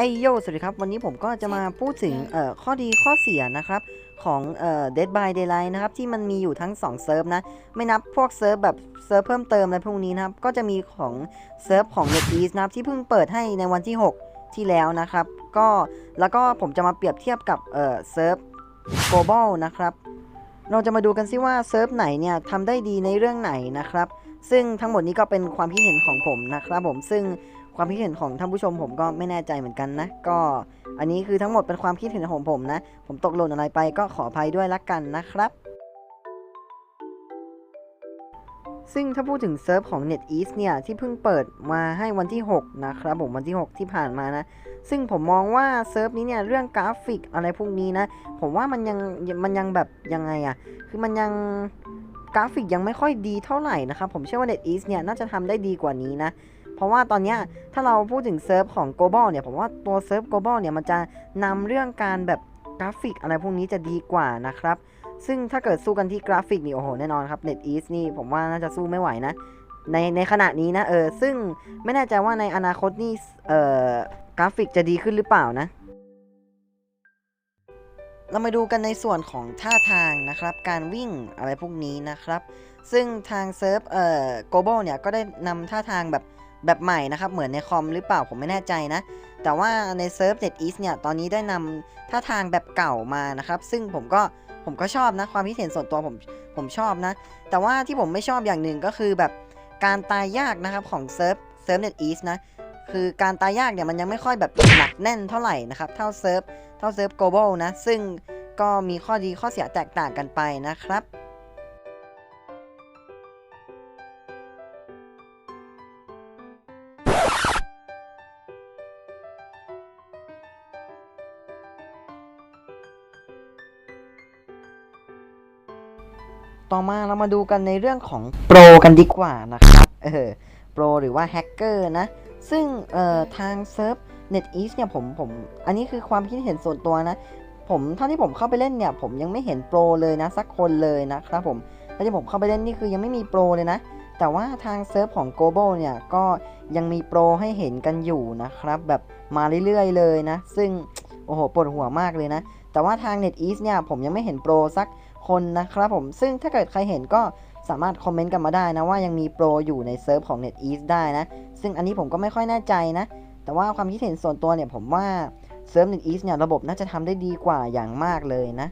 ไอโยสวัสดีครับ วันนี้ผมก็จะมาพูดถึงเอ่อข้อดีข้อเสียนะครับของเอ่อ Dead by Daylight นะครับ ที่มันมีอยู่ทั้ง 2 เซิร์ฟนะ ไม่นับพวกเซิร์ฟแบบเซิร์ฟเพิ่มเติมอะไรพวกนี้นะครับ ก็จะมีของเซิร์ฟของ NetEase นะครับที่เพิ่งเปิดให้ในวันที่ 6 ที่แล้วนะครับ ก็แล้วก็ผมจะมาเปรียบเทียบกับเอ่อเซิร์ฟ global นะครับ เราจะมาดูกันซิว่าเซิร์ฟไหนเนี่ยทำได้ดีในเรื่องไหนนะครับ ซึ่งทั้งหมดนี้ก็เป็นความคิดเห็นของผมนะครับผมซึ่งความคิดเห็นของท่านผู้ชมผมก็ไม่แน่ใจเหมือนกันนะ ก็อันนี้คือทั้งหมดเป็นความคิดเห็นของผมนะ ผมตกหล่นอะไรไปก็ขออภัยด้วยละกันนะครับ ซึ่งถ้าพูดถึงเซิร์ฟของ NetEase เนี่ย ที่เพิ่งเปิดมาให้วันที่ 6 นะครับผมวันที่ 6 ที่ผ่านมานะ ซึ่งผมมองว่าเซิร์ฟนี้เนี่ยเรื่องกราฟิกอะไรพวกนี้นะ ผมว่ามันยังมันยังแบบยังไงอะคือมันยังกราฟิกยังไม่ค่อยดีเท่าไหร่นะครับ ผมเชื่อว่า NetEase เนี่ยน่าจะทำได้ดีกว่านี้นะเพราะว่าตอนนี้ถ้าเราพูดถึงเซิร์ฟของ global เนี่ยผมว่าตัวเซิร์ฟ global เนี่ยมันจะนำเรื่องการแบบกราฟิกอะไรพวกนี้จะดีกว่านะครับ ซึ่งถ้าเกิดสู้กันที่กราฟิกนี่โอ้โหแน่นอนครับ NetEase นี่ผมว่าน่าจะสู้ไม่ไหวนะ ในในขณะนี้นะเออซึ่งไม่แน่ใจว่าในอนาคตนี่เอ่อกราฟิกจะดีขึ้นหรือเปล่านะ เรามาดูกันในส่วนของท่าทางนะครับ การวิ่งอะไรพวกนี้นะครับ ซึ่งทางเซิร์ฟเอ่อ global เนี่ยก็ได้นำท่าทางแบบแบบใหม่นะครับ เหมือนในคอมหรือเปล่าผมไม่แน่ใจนะ แต่ว่าในเซิร์ฟ NetEase เนี่ย ตอนนี้ได้นำท่าทางแบบเก่ามานะครับ ซึ่งผมก็ ผมก็ชอบนะ ความคิดเห็นส่วนตัวผมผมชอบนะ แต่ว่าที่ผมไม่ชอบอย่างหนึ่งก็คือแบบการตายยากนะครับของเซิร์ฟเซิร์ฟเน็ตอีสนะคือการตายยากเนี่ยมันยังไม่ค่อยแบบหนักแน่นเท่าไหร่นะครับ เท่าเซิร์ฟเท่าเซิร์ฟโกลบอลนะ ซึ่งก็มีข้อดีข้อเสียแตกต่างกันไปนะครับ ต่อมาเรามาดูกันในเรื่องของโปรกันดีกว่านะครับเออโปรหรือว่าแฮกเกอร์นะ ซึ่งเอ่อทางเซิร์ฟ NetEase เนี่ยผมผมอันนี้คือความคิดเห็นส่วนตัวนะ ผมเท่าที่ผมเข้าไปเล่นเนี่ยผมยังไม่เห็นโปรเลยนะ สักคนเลยนะครับผมเท่าที่ผมเข้าไปเล่นนี่คือยังไม่มีโปรเลยนะ แต่ว่าทางเซิร์ฟของ Global เนี่ยก็ยังมีโปรให้เห็นกันอยู่นะครับ แบบมาเรื่อยๆเลยนะ ซึ่งโอ้โหปวดหัวมากเลยนะ แต่ว่าทาง NetEase เนี่ยผมยังไม่เห็นโปรสัก คนนะครับผม ซึ่งถ้าเกิดใครเห็นก็สามารถคอมเมนต์กันมาได้นะว่ายังมีโปรอยู่ในเซิร์ฟของ NetEase ได้นะ ซึ่งอันนี้ผมก็ไม่ค่อยแน่ใจนะ แต่ว่าความคิดเห็นส่วนตัวเนี่ยผมว่าเซิร์ฟ NetEase เนี่ยระบบน่าจะทำได้ดีกว่าอย่างมากเลยนะ